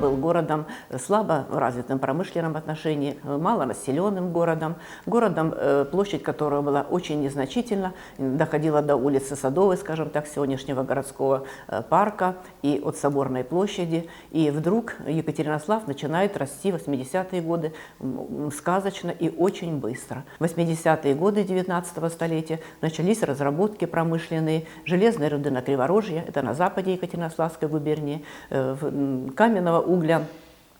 Был городом слабо развитым в промышленном отношении, э, малонаселенным городом, городом, э, площадь которого была очень незначительна, доходила до улицы Садовой, скажем так, сегодняшнего городского э, парка и от Соборной площади. И вдруг Екатеринослав начинает расти в 80-е годы сказочно и очень быстро. В 80-е годы 19 столетия начались разработки промышленные, железные руды на Криворожье, это на западе Екатеринославской губернии, э, в, каменного угля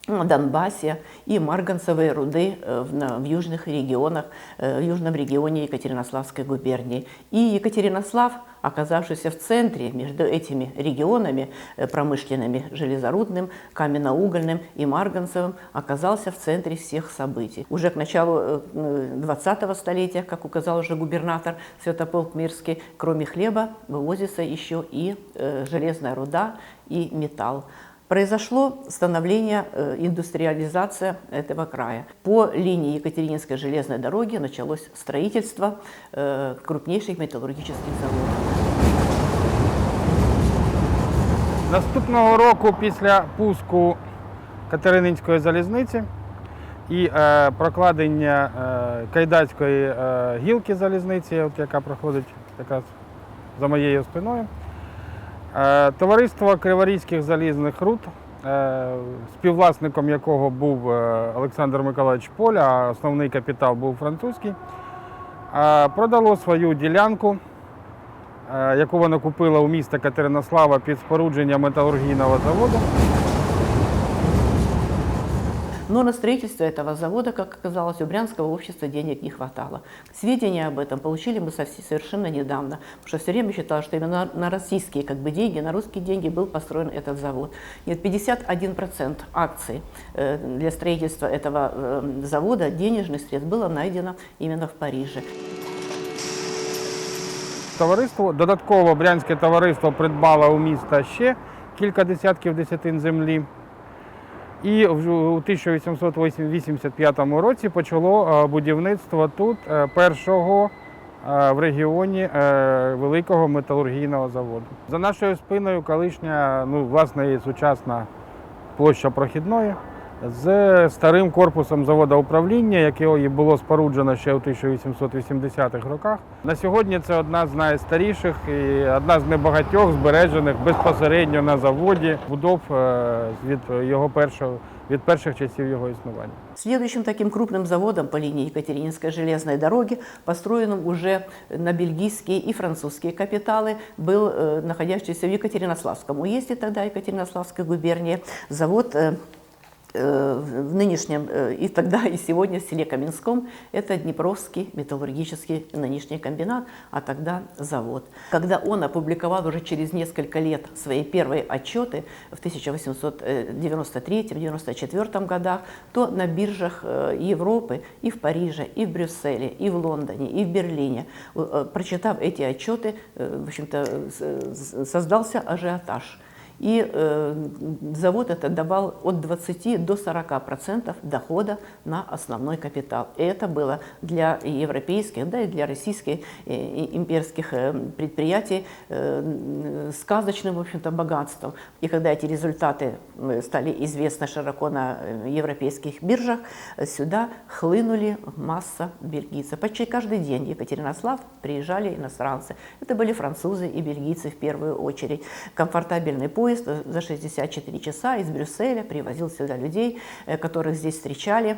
на Донбассе и марганцевые руды э, в, в южных регионах, э, в южном регионе Екатеринославской губернии. И Екатеринослав, оказавшийся в центре между этими регионами э, промышленными, железорудным, каменноугольным и марганцевым, оказался в центре всех событий. Уже к началу э, 20-го столетия, как указал уже губернатор Святополк Мирский, кроме хлеба вывозится еще и железная руда и металл Произошло становление, э, индустриализация этого края. По линии Екатерининской железной дороги началось строительство э, крупнейших металлургических заводов. Наступного року після пуску Катерининської залізниці і е, прокладення е, Кайдацької е, гілки залізниці, от, яка проходить якраз за моєю спиною, е, Товариство Криворізьких залізних руд, е, співвласником якого був е, Олександр Миколаївич Поля, а основний капітал був французький, е, продало свою ділянку е, яку вона купила у міста Катеринослава під спорудження металургійного заводу. Но на строительство этого завода, как оказалось, у Брянского общества денег не хватало. Сведения об этом получили мы совсе- совершенно недавно, потому что все время считалось, что именно на российские как бы, деньги, на русские деньги был построен этот завод. Нет, 51% акций э, для строительства этого э, завода, денежных средств, было найдено именно в Париже. Товариство додатково Брянське товариство придбало у міста ще кілька десятків десятин землі. І в- у 1885 році почало е, будівництво тут е, першого е, в регіоні великого металургійного заводу. За нашою спиною колишня, ну, власне, сучасна площа прохідної з старим корпусом заводу управління, яке і було споруджено ще у 1880-х роках. На сьогодні це одна з найстаріших і одна з небагатьох збережених безпосередньо на заводі будов е, від його першого від перших часів його існування. Следующим таким крупным заводом по линии Екатерининской железной дороги, построенным уже на бельгийские и французские капиталы, был э, находящийся в Екатеринославском уезде, тогда Екатеринославской губернии, завод э, э, в нынешнем э, и тогда, и сегодня в селе Каменском, это Днепровский металлургический нынешний комбинат, а тогда завод. Когда он опубликовал уже через несколько лет свои первые отчеты в 1893-94 годах, то на биржах э, Европы и в Париже, и в Брюсселе, и в Лондоне, и в Берлине, э, прочитав эти отчеты, э, в общем-то, создался ажиотаж. И э, завод это давал от 20 до 40 процентов дохода на основной капитал. И это было для европейских, да и для российских э, имперских э, предприятий э, сказочным, в общем-то, богатством. И когда эти результаты э, стали известны широко на э, европейских биржах, сюда хлынули масса бельгийцев. Почти каждый день в Екатеринослав приезжали иностранцы. Это были французы и бельгийцы в первую очередь. Комфортабельный поезд за 64 часа из Брюсселя привозил сюда людей, э, которых здесь встречали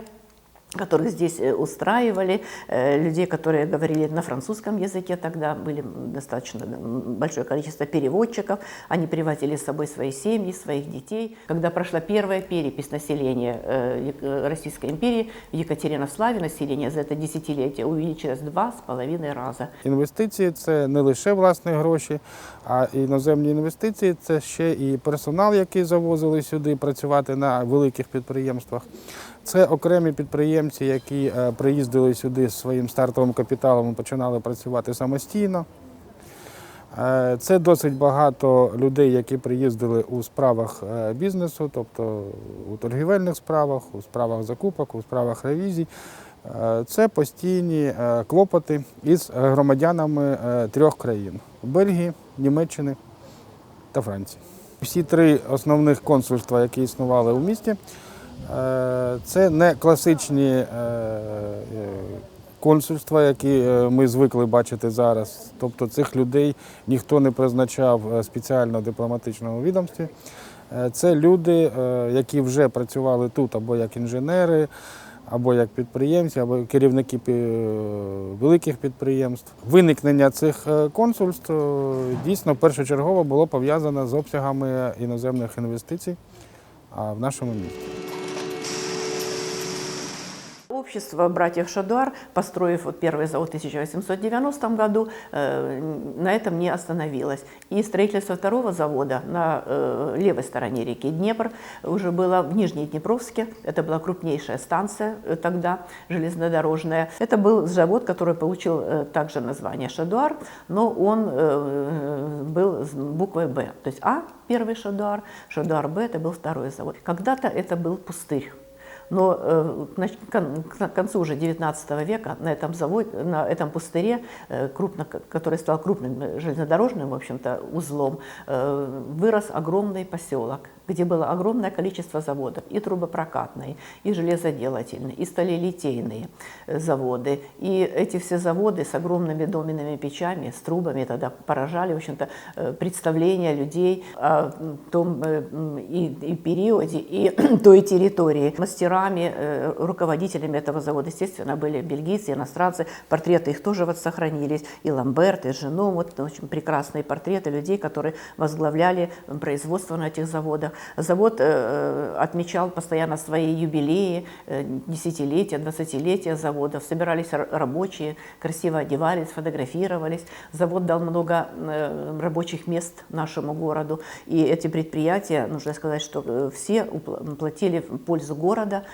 которых здесь э, устраивали, э, людей, которые говорили на французском языке тогда, были достаточно м, большое количество переводчиков, они привозили с собой свои семьи, своих детей. Когда прошла первая перепись населения э, Ек- э, Российской империи, в Екатеринославе население за это десятилетие увеличилось в два с половиной раза. Інвестиції це не лише власні гроші, а іноземні інвестиції це ще і персонал, який завозили сюди працювати на великих підприємствах. Це окремі підприємці, які е, приїздили сюди зі своїм стартовим капіталом і починали працювати самостійно. Е, Це досить багато людей, які приїздили у справах е, бізнесу, тобто у торгівельних справах, у справах закупок, у справах ревізій. Це постійні клопоти із громадянами трьох країн Бельгії, Німеччини та Франції. Всі три основних консульства, які існували у місті, це не класичні е, е, консульства, які е, ми звикли бачити зараз. Тобто цих людей ніхто не призначав е, спеціально дипломатичному відомстві. Е, Це люди, е, які вже працювали тут або як інженери, або як підприємці, або керівники великих підприємств. Виникнення цих е, консульств е, дійсно першочергово було пов'язане з обсягами іноземних інвестицій в нашому місті. Общество братьев Шадуар, построив вот первый завод в 1890 году, э, на этом не остановилось. И строительство второго завода на э, левой стороне реки Днепр уже было в Нижнеднепровске. Это была крупнейшая станция э, тогда, железнодорожная. Это был завод, который получил также название Шадуар, но он был с буквой «Б». То есть А – первый Шадуар, Шадуар Б – это был второй завод. Когда-то это был пустырь. Но э, к концу уже XIX века на этом заводе, на этом пустыре, э, крупно, который стал крупным железнодорожным, в общем-то, узлом, э, вырос огромный поселок, где было огромное количество заводов, и трубопрокатные, и железоделательные, и сталелитейные заводы. И эти все заводы с огромными доменными печами, с трубами тогда поражали, в общем-то, представления людей о том и, и периоде, и той территории. Мастерами, э, руководителями этого завода, естественно, были бельгийцы, иностранцы. Портреты их тоже вот сохранились. И Ламберт, и Жену, вот очень прекрасные портреты людей, которые возглавляли производство на этих заводах. Завод э, отмечал постоянно свои юбилеи, э, десятилетия, двадцатилетия заводов. Собирались рабочие, красиво одевались, фотографировались. Завод дал много рабочих мест нашему городу. И эти предприятия, нужно сказать, что все платили в пользу города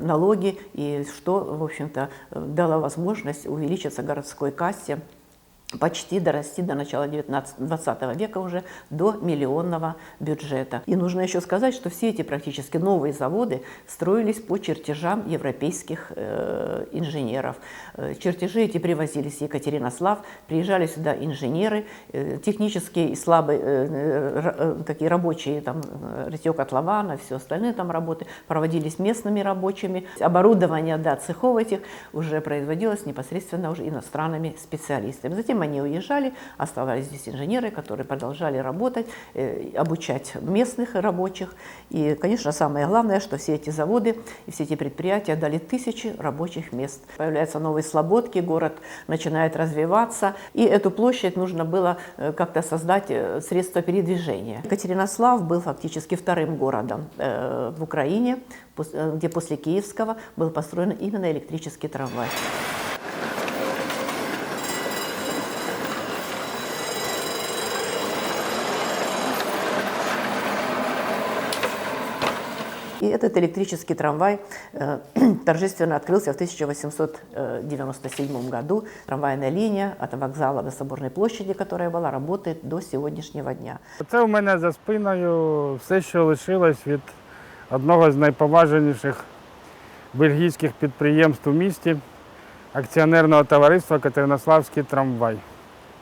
налоги, и что, в общем-то, э, дало возможность увеличиться городской кассе почти дорасти до начала 19, 20 века уже до миллионного бюджета. И нужно еще сказать, что все эти практически новые заводы строились по чертежам европейских э, инженеров. Э, чертежи эти привозились в Екатеринослав, приезжали сюда инженеры, э, технические и слабые, э, э, э, такие рабочие, там, э, рытье котлована, все остальные там работы проводились местными рабочими. Оборудование, да, цехов этих уже производилось непосредственно уже иностранными специалистами. Затем они уезжали, оставались здесь инженеры, которые продолжали работать, э, обучать местных рабочих. И, конечно, самое главное, что все эти заводы и все эти предприятия дали тысячи рабочих мест. Появляются новые слободки, город начинает развиваться, и эту площадь нужно было э, как-то создать э, средства передвижения. Екатеринослав был фактически вторым городом в Украине, где после Киевского был построен именно электрический трамвай. И этот электрический трамвай э, торжественно открылся в 1897 году. Трамвайная линия от вокзала до Соборной площади, которая была, работает до сегодняшнего дня. Це у мене за спиною все, що лишилось від одного з найповажніших бельгійських підприємств у місті акціонерного товариства Катеринославський трамвай.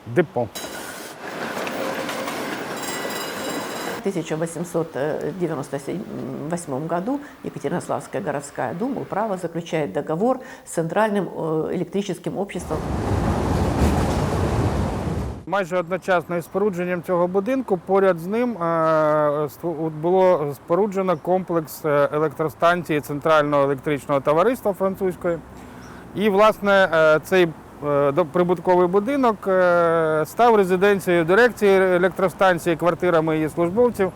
Депо. В 1898 году Екатеринославская городская дума право заключает договор с Центральным э, электрическим обществом Майже одночасно із спорудженням цього будинку поряд з ним е, ство- було споруджено комплекс е, електростанції Центрального електричного товариства французької. І, власне, е, цей е, до- прибутковий будинок е, став резиденцією дирекції електростанції, квартирами її службовців,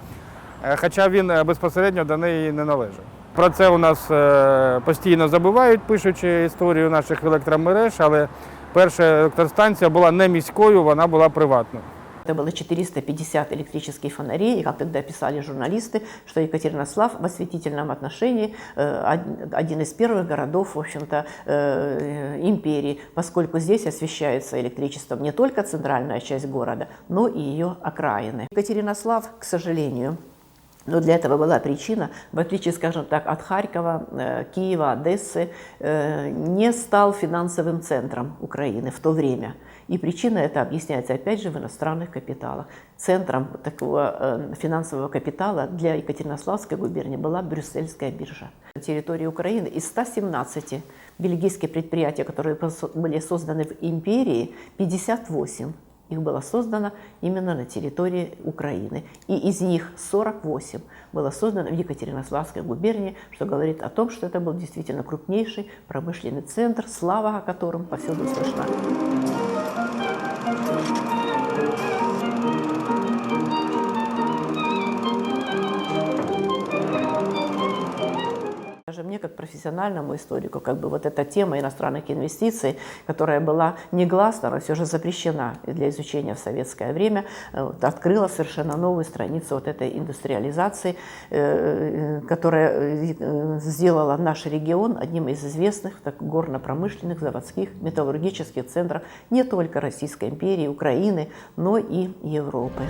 е, хоча він е, безпосередньо до неї не належав. Про це у нас е, постійно забувають, пишучи історію наших електромереж, але перша електростанція була не міською, вона була приватною. Это было 450 электрических фонарей, и как тогда писали журналисты, что Екатеринослав в осветительном отношении э, од- один из первых городов, в общем-то, э, империи, поскольку здесь освещается электричеством не только центральная часть города, но и ее окраины. Екатеринослав, к сожалению, Но для этого была причина, в отличие, скажем так, от Харькова, э, Киева, Одессы, не стал финансовым центром Украины в то время. И причина это объясняется, опять же, в иностранных капиталах. Центром такого э, финансового капитала для Екатеринославской губернии была Брюссельская биржа. На территории Украины из 117 бельгийских предприятий, которые были созданы в империи, 58 их было создано именно на территории Украины. И из них 48 было создано в Екатеринославской губернии, что говорит о том, что это был действительно крупнейший промышленный центр, слава о котором повсюду слышна. Даже мне, как профессиональному историку, как бы вот эта тема иностранных инвестиций, которая была негласно, но все же запрещена для изучения в советское время, э, открыла совершенно новую страницу вот этой индустриализации, э, которая э, сделала наш регион одним из известных так, горно-промышленных, заводских, металлургических центров не только Российской империи, Украины, но и Европы.